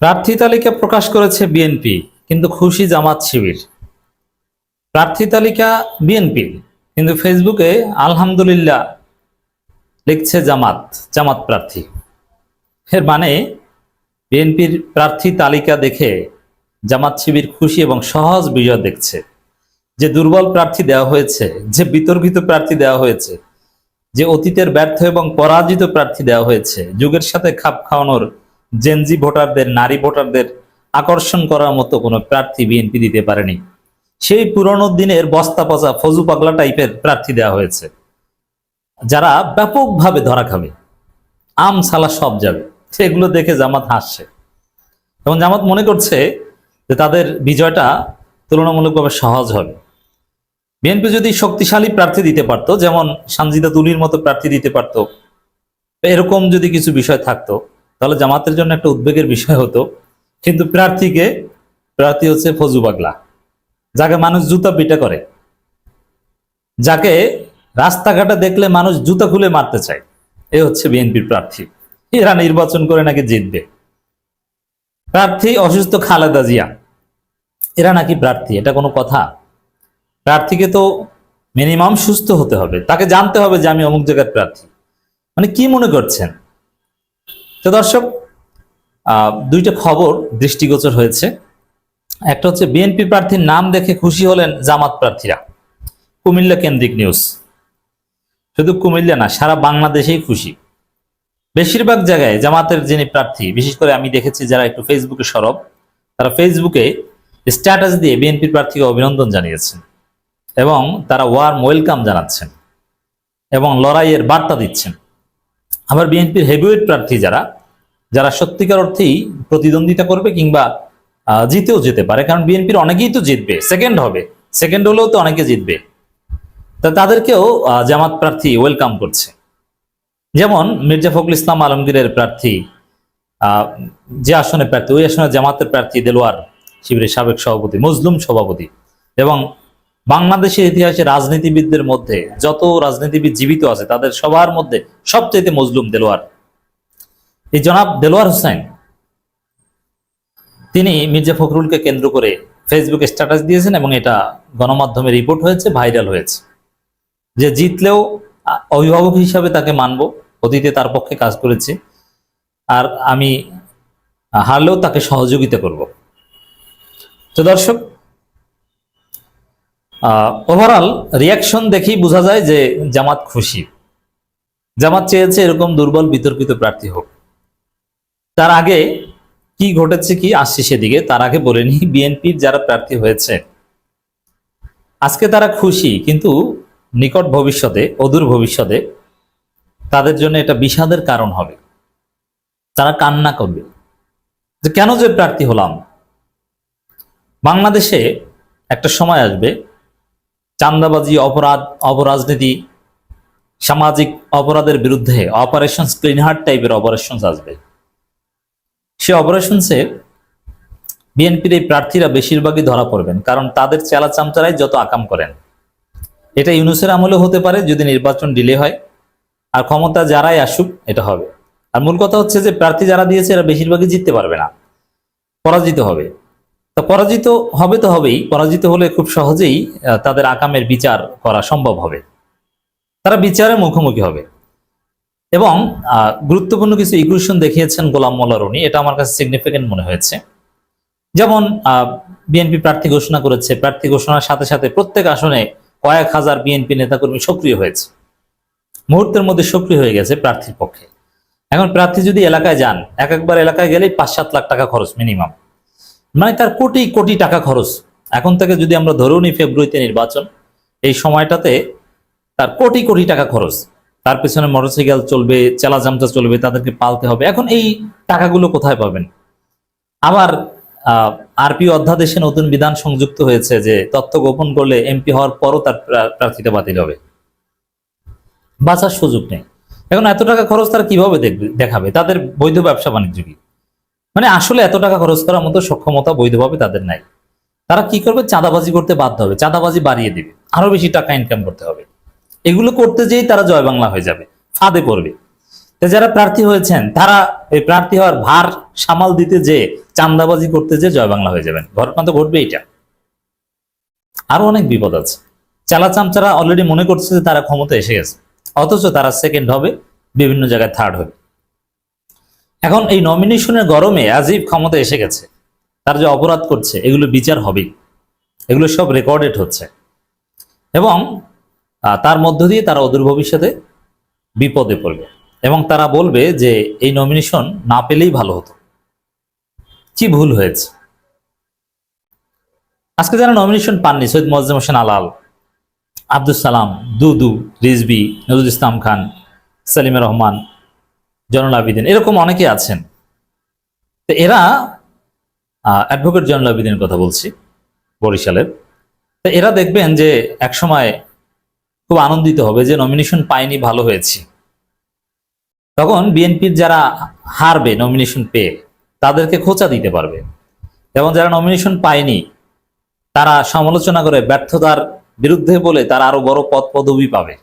প্রার্থী তালিকা প্রকাশ করেছে বিএনপি, কিন্তু খুশি জামাত শিবির। প্রার্থী তালিকা বিএনপি, কিন্তু ফেসবুকে আলহামদুলিল্লাহ লিখছে জামাত জামাত প্রার্থী। এর মানে বিএনপির প্রার্থী তালিকা দেখে জামাত শিবির খুশি এবং সহজ বিজয় দেখছে। যে দুর্বল প্রার্থী দেওয়া হয়েছে, যে বিতর্কিত প্রার্থী দেওয়া হয়েছে, যে অতীতের ব্যর্থ এবং পরাজিত প্রার্থী দেওয়া হয়েছে, যুগের সাথে খাপ খাওয়ানোর জেনজি ভোটারদের নারী ভোটারদের আকর্ষণ করার মতো কোনো প্রার্থী বিএনপি দিতে পারেনি। সেই পুরনো দিনের বস্তা পচা, ফজু পাগলা টাইপের প্রার্থী দেওয়া হয়েছে। যারা ব্যাপকভাবে ধরা খাবে। আম সালা সব যাবে। সেগুলো দেখে জামাত হাসছে। এবং জামাত মনে করছে যে তাদের বিজয়টা তুলনামূলকভাবে সহজ হবে। বিএনপি যদি শক্তিশালী প্রার্থী দিতে পারতো, যেমন সানজিদা তুলির মতো প্রার্থী দিতে পারতো, এরকম যদি কিছু বিষয় থাকতো তাহলে জামাতের জন্য একটা উদ্বেগের বিষয় হতো। কিন্তু প্রার্থীকে, প্রার্থী হচ্ছে ফজু পাগলা যাকে মানুষ জুতা পিটা করে। যাকে রাস্তাঘাটে দেখলে মানুষ জুতা খুলে মারতে চায়। এ হচ্ছে বিএনপির প্রার্থী। এরা নির্বাচন করে নাকি জিতবে। প্রার্থী অসুস্থ খালেদা জিয়া। এরা নাকি প্রার্থী, এটা কোনো কথা? প্রার্থীকে তো মিনিমাম সুস্থ হতে হবে। তাকে জানতে হবে যে আমি অমুক জায়গার প্রার্থী। মানে কি মনে করছেন? তো দর্শক দুইটা খবর দৃষ্টিগোচর হয়েছে। একটা হচ্ছে বিএনপি প্রার্থীর নাম দেখে খুশি হলেন জামাত প্রার্থীরা। কুমিল্লা কেন্দ্রিক নিউজ। শুধু কুমিল্লা না, সারা বাংলাদেশেই খুশি। বেশিরভাগ জায়গায় জামাতের যিনি প্রার্থী, বিশেষ করে আমি দেখেছি যারা একটু ফেসবুকে সরব, তারা ফেসবুকে স্ট্যাটাস দিয়ে বিএনপি প্রার্থীকে অভিনন্দন জানিয়েছেন এবং তারা ওয়ার্ম ওয়েলকাম জানাচ্ছেন এবং লড়াইয়ের বার্তা দিচ্ছেন। আবার বিএনপির হেভিওয়েট প্রার্থী যারা যারা সত্যিকার অর্থেই প্রতিদ্বন্দ্বিতা করবে কিংবা জিতেও যেতে পারে, কারণ বিএনপির অনেকেই তো জিতবে সেকেন্ড হবে সেকেন্ড হলেও তো অনেকে জিতবে। তা তাদেরকেও জামাত প্রার্থী ওয়েলকাম করছে। যেমন মির্জা ফখরুল ইসলাম আলমগীরের প্রার্থী যে আসনে প্রার্থী, ওই আসনে জামাতের প্রার্থী দেলোয়ার শিবিরের সাবেক সভাপতি, মজলুম সভাপতি, এবং বাংলাদেশের ইতিহাসে রাজনীতিবিদদের মধ্যে যত রাজনীতিবিদ জীবিত আছে, তাদের সবার মধ্যে সবচেয়ে মজলুম দেলোয়ার। এই জনাব দেলোয়ার হোসেন, তিনি মির্জা ফখরুলকে কেন্দ্র করে ফেসবুকে স্ট্যাটাস দিয়েছেন এবং এটা গণমাধ্যমে রিপোর্ট হয়েছে, ভাইরাল হয়েছে। যে জিতলেও অভিভাবক হিসাবে তাকে মানব, অতীতে তার পক্ষে কাজ করেছি, আর আমি হারলেও তাকে সহযোগিতা করব। তো দর্শক ওভারঅল রিয়াকশন দেখেই বোঝা যায় যে জামাত খুশি। জামাত চেয়েছে এরকম দুর্বল, বিতর্কিত প্রার্থী হোক। তার আগে কি ঘটেছে, কি আসছে সেদিকে, তার আগে বলে নি বিএনপির যারা প্রার্থী হয়েছে, আজকে তারা খুশি, কিন্তু নিকট ভবিষ্যতে, অদূর ভবিষ্যতে তাদের জন্য এটা বিষাদের কারণ হবে। তারা কান্না করবে। যে কেন যে প্রার্থী হলাম? বাংলাদেশে একটা সময় আসবে চান্দাবাজি অপরাধ, অপরাজনীতি, সামাজিক অপরাধের বিরুদ্ধে অপারেশন ক্লিন হার্ট টাইপের অপারেশন আসবে। সে অপারেশনসে বিএনপির এই প্রার্থীরা বেশিরভাগই ধরা পড়বেন, কারণ তাদের চেলা চামচারাই যত আকাম করেন। এটা ইউনুসের আমলে হতে পারে, যদি নির্বাচন ডিলে হয়। আর ক্ষমতা যারাই আসুক, এটা হবে। আর মূল কথা হচ্ছে যে, প্রার্থী যারা দিয়েছে, এরা বেশিরভাগই জিততে পারবে না। পরাজিত হবে। তো পরাজিত হবে তো হবেই। পরাজিত হলে খুব সহজেই তাদের আকামের বিচার করা সম্ভব হবে। তারা বিচারের মুখোমুখি হবে। এবং গুরুত্বপূর্ণ কিছু ইকুয়েশন দেখিয়েছেন গোলাম মোল্লা রনি। এটা আমার কাছে সিগনিফিকেন্ট মনে হয়েছে। যেমন বিএনপি প্রার্থী ঘোষণা করেছে। প্রার্থী ঘোষণার সাথে সাথে প্রত্যেক আসনে কয়েক হাজার বিএনপি নেতাকর্মী সক্রিয় হয়েছে। মুহূর্তের মধ্যে সক্রিয় হয়ে গেছে প্রার্থীর পক্ষে। এখন প্রার্থী যদি এলাকায় যান, এক একবার এলাকায় গেলেই পাঁচ সাত লাখ টাকা খরচ মিনিমাম মানে তার কোটি কোটি টাকা খরচ। এখন থেকে যদি আমরা ধরেও নিই ফেব্রুয়ারিতে নির্বাচন, এই সময়টাতে তার কোটি কোটি টাকা খরচ। তার পেছনে মোটরসাইকেল চলবে চেলা চামচা চলবে, তাদেরকে পালতে হবে। এখন এই টাকাগুলো কোথায় পাবেন? আবার আরপি অধ্যাদেশে নতুন বিধান সংযুক্ত হয়েছে যে তথ্য গোপন করলে এমপি হওয়ার পরও তার প্রা- প্রার্থিতা বাতিল হবে। বাঁচার সুযোগ নেই। এখন এত টাকা খরচ তারা কীভাবে দেখবে, দেখাবে? তাদের বৈধ ব্যবসা বাণিজ্য কি? মানে আসলে এত টাকা খরচ করার মতো সক্ষমতা বৈধভাবে তাদের নাই। তারা কি করবে? চাঁদাবাজি করতে বাধ্য হবে। চাঁদাবাজি বাড়িয়ে দিবে। আরও বেশি টাকা ইনকাম করতে হবে। এগুলো করতে যেই তারা জয় বাংলা হয়ে যাবে। ফাঁদে পড়বে। যারা প্রার্থী হয়েছেন, তারা এই প্রার্থী হওয়ার ভার সামাল দিতে যে চান্দাবাজি করতে যে জয় বাংলা হয়ে যাবেন। ঘটনা তো ঘটবে এটা। আরও অনেক বিপদ আছে। চালা চামচারা অলরেডি মনে করছে যে তারা ক্ষমতা এসে গেছে। অথচ তারা সেকেন্ড হবে, বিভিন্ন জায়গায় থার্ড হবে। এখন এই নমিনেশনের গরমে আজিব ক্ষমতা এসে গেছে। তার যে অপরাধ করছে, এগুলো বিচার হবেই। এগুলো সব রেকর্ডেড হচ্ছে। এবং তার মধ্য দিয়ে তারা অদূর ভবিষ্যতে বিপদে পড়বে। এবং তারা বলবে যে, এই নমিনেশন না পেলেই ভালো হতো। কি ভুল হয়েছে? আজকে যারা নমিনেশন পাননি, সৈয়দ মোয়াজ্জেম হোসেন আলাল আব্দুল সালাম, দুদু, রিজবি, নজরুল ইসলাম খান, সালিমা রহমান জয়নুল আবিদিন এরকম অনেকে আছেন। তো এরা অ্যাডভোকেট জয়নুল আবিদিনের কথা বলছি, বরিশালের। তো এরা দেখবেন যে একসময় খুব আনন্দিত হবে যে নমিনেশন পাইনি, ভালো হয়েছি। তখন বিএনপির যারা হারবে নমিনেশন পেয়ে, তাদেরকে খোঁচা দিতে পারবে। এবং যারা নমিনেশন পায়নি, তারা সমালোচনা করে ব্যর্থতার বিরুদ্ধে বলে তারা আরও বড় পদ পদবি পাবে।